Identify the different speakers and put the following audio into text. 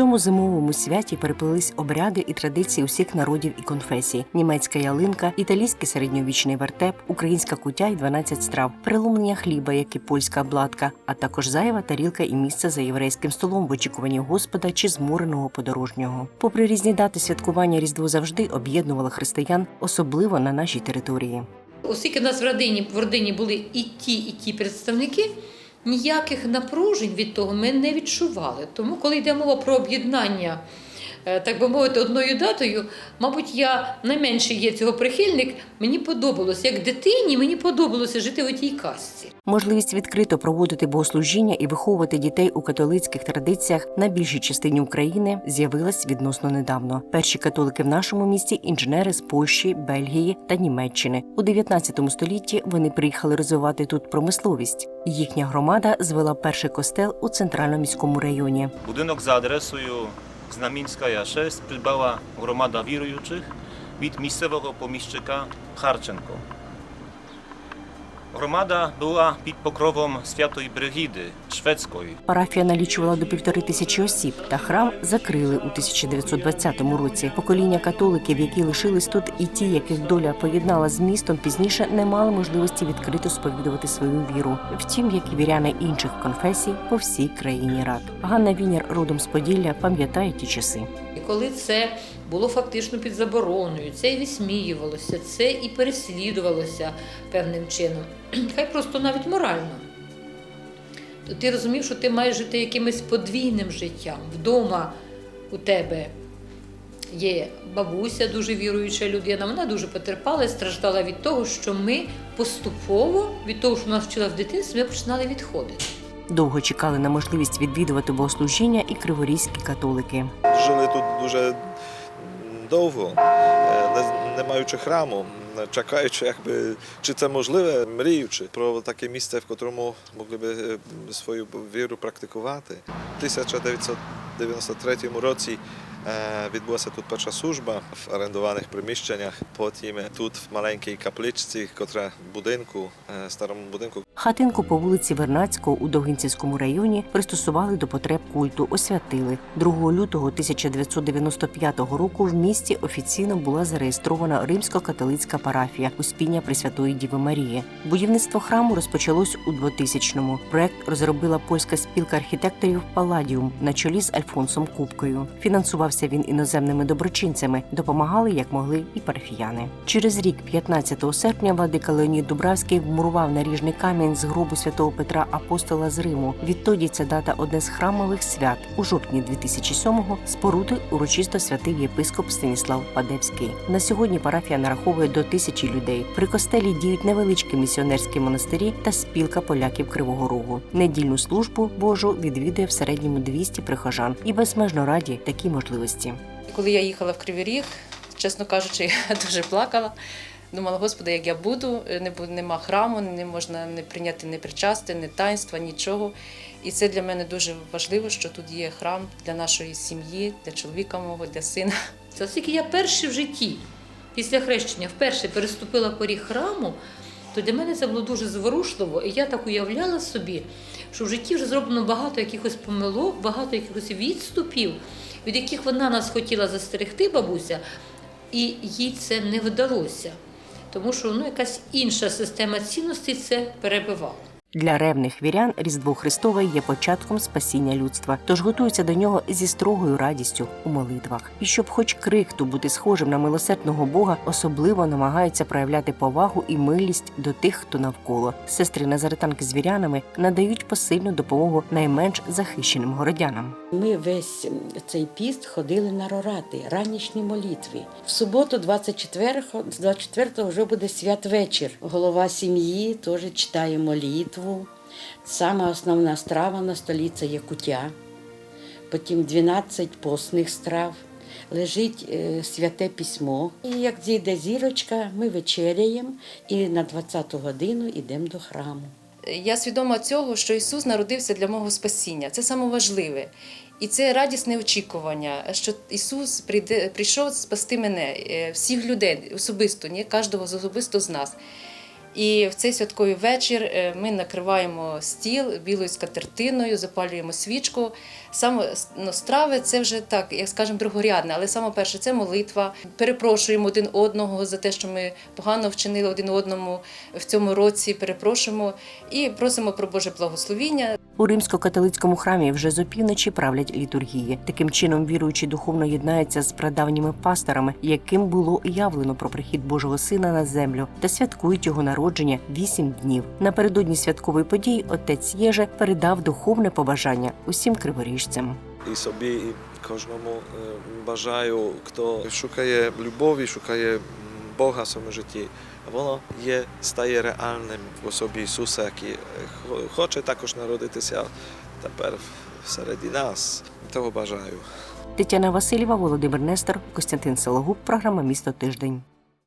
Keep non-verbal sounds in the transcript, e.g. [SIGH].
Speaker 1: цьому зимовому святі переплились обряди і традиції усіх народів і конфесій: німецька ялинка, італійський середньовічний вертеп, українська кутя і 12 страв, переломлення хліба, як і польська обладка, а також зайва тарілка і місце за єврейським столом в очікуванні Господа чи змуреного подорожнього. Попри різні дати святкування Різдво завжди об'єднувало християн, особливо на нашій території.
Speaker 2: Оскільки в нас в родині, в родині були і ті, і ті представники, ніяких напружень від того ми не відчували. Тому, коли йде мова про об'єднання, так би мовити, одною датою, мабуть, я найменший є цього прихильник, мені подобалося, як дитині, мені подобалося жити у тій казці.
Speaker 1: Можливість відкрито проводити богослужіння і виховувати дітей у католицьких традиціях на більшій частині України з'явилась відносно недавно. Перші католики в нашому місті інженери з Польщі, Бельгії та Німеччини. У 19 столітті вони приїхали розвивати тут промисловість. Їхня громада звела перший костел у центральному міському районі.
Speaker 3: Budynek za adresою Znamińska 6 придбала громада віруючих від місцевого поміщика Харченко. Громада була під покровом Святої Бригіди шведської.
Speaker 1: Парафія налічувала до півтори тисячі осіб, та храм закрили у 1920 році. Покоління католиків, які лишились тут, і ті, яких доля поєднала з містом, пізніше не мали можливості відкрито сповідувати свою віру. Втім, як і віряни інших конфесій по всій країні рад. Ганна Вінер, родом з Поділля, пам'ятає ті часи.
Speaker 2: І коли це було фактично під забороною, це і висміювалося, це і переслідувалося певним чином, [CLEARS THROAT] хай просто навіть морально. То ти розумів, що ти маєш жити якимось подвійним життям. Вдома у тебе є бабуся, дуже віруюча людина, вона дуже потерпала і страждала від того, що ми поступово, від того, що нас вчила в дитинстві, ми починали відходити.
Speaker 1: Довго чекали на можливість відвідувати богослужіння і криворізькі католики.
Speaker 4: Жили тут дуже довго, е, не, не маючи храму, чекаючи, якби, чи це можливе, мріючи про таке місце, в котрому могли би е, свою віру практикувати. У 1993 році відбулася тут перша служба в орендованих приміщеннях. Потім тут в маленькій капличці, котра будинку, е, старому будинку,
Speaker 1: Хатинку по вулиці Вернацького у Довгинцівському районі пристосували до потреб культу, освятили. 2 лютого 1995 року в місті офіційно була зареєстрована римсько-католицька парафія Успіння Пресвятої Діви Марії. Будівництво храму розпочалось у 2000-му. Проект розробила польська спілка архітекторів Паладіум на чолі з Альфонсом Кубкою. Фінансувався він іноземними доброчинцями, допомагали як могли і парафіяни. Через рік, 15 серпня, владика Леонід Дубравський вмурував наріжний камінь з гробу святого Петра Апостола з Риму. Відтоді ця дата одне з храмових свят. У жовтні 2007-го споруди урочисто святив єпископ Станіслав Падевський. На сьогодні парафія нараховує до тисячі людей. При костелі діють невеличкі місіонерські монастирі та спілка поляків Кривого Рогу. Недільну службу Божу відвідує в середньому 200 прихожан і безмежно раді такій можливості.
Speaker 5: Коли я їхала в Кривий Ріг, чесно кажучи, [LAUGHS] я дуже плакала. Думала, Господи, як я буду, не нема храму, не можна не прийняти ні причасти, ні таїнства, нічого. І це для мене дуже важливо, що тут є храм для нашої сім'ї, для чоловіка мого, для сина.
Speaker 2: Це оскільки я перший в житті, після хрещення, вперше переступила поріг храму, то для мене це було дуже зворушливо. І я так уявляла собі, що в житті вже зроблено багато якихось помилок, багато якихось відступів, від яких вона нас хотіла застерегти, бабуся, і їй це не вдалося. Тому що ну, якась інша система цінностей це перебивала.
Speaker 1: Для ревних вірян Різдво Христове є початком спасіння людства, тож готуються до нього зі строгою радістю у молитвах. І щоб, хоч крихту бути схожим на милосердного Бога, особливо намагаються проявляти повагу і милість до тих, хто навколо. Сестри Назаретанки з вірянами надають посильну допомогу найменш захищеним городянам.
Speaker 6: Ми весь цей піст ходили на рорати, ранішні молитви. В суботу, 24-го, з 24-го вже буде святвечір. Голова сім'ї теж читає молитву. Сама основна страва на столі це є кутя. Потім 12 постних страв. Лежить е, святе письмо. І як зійде зірочка, ми вечеряємо і на 20-ту годину йдемо до храму.
Speaker 5: Я свідома цього, що Ісус народився для мого спасіння. Це саме. І це радісне очікування, що Ісус прийде, прийшов спасти мене, е, всіх людей особисто, не кожного з- особисто з нас. І в цей святковий вечір е, ми накриваємо стіл білою скатертиною, запалюємо свічку. Саме ну, страви це вже так, як скажемо, другорядне, але саме перше це молитва. Перепрошуємо один одного за те, що ми погано вчинили один одному в цьому році. Перепрошуємо і просимо про Боже благословіння.
Speaker 1: У римсько-католицькому храмі вже з опівночі правлять літургії. Таким чином, віруючі духовно єднаються з прадавніми пасторами, яким було явлено про прихід Божого Сина на землю, та святкують його народження вісім днів. Напередодні святкової події отець Єже передав духовне побажання усім криворіжцям.
Speaker 4: І собі, і кожному е, бажаю, хто шукає любові, шукає Бога в своєму житті. Воно є, стає реальним в особі Ісуса, який хоче також народитися тепер всередині нас. Того бажаю.
Speaker 1: Тетяна Васильєва, Володимир Нестор, Костянтин Сологуб. Програма Місто Тиждень.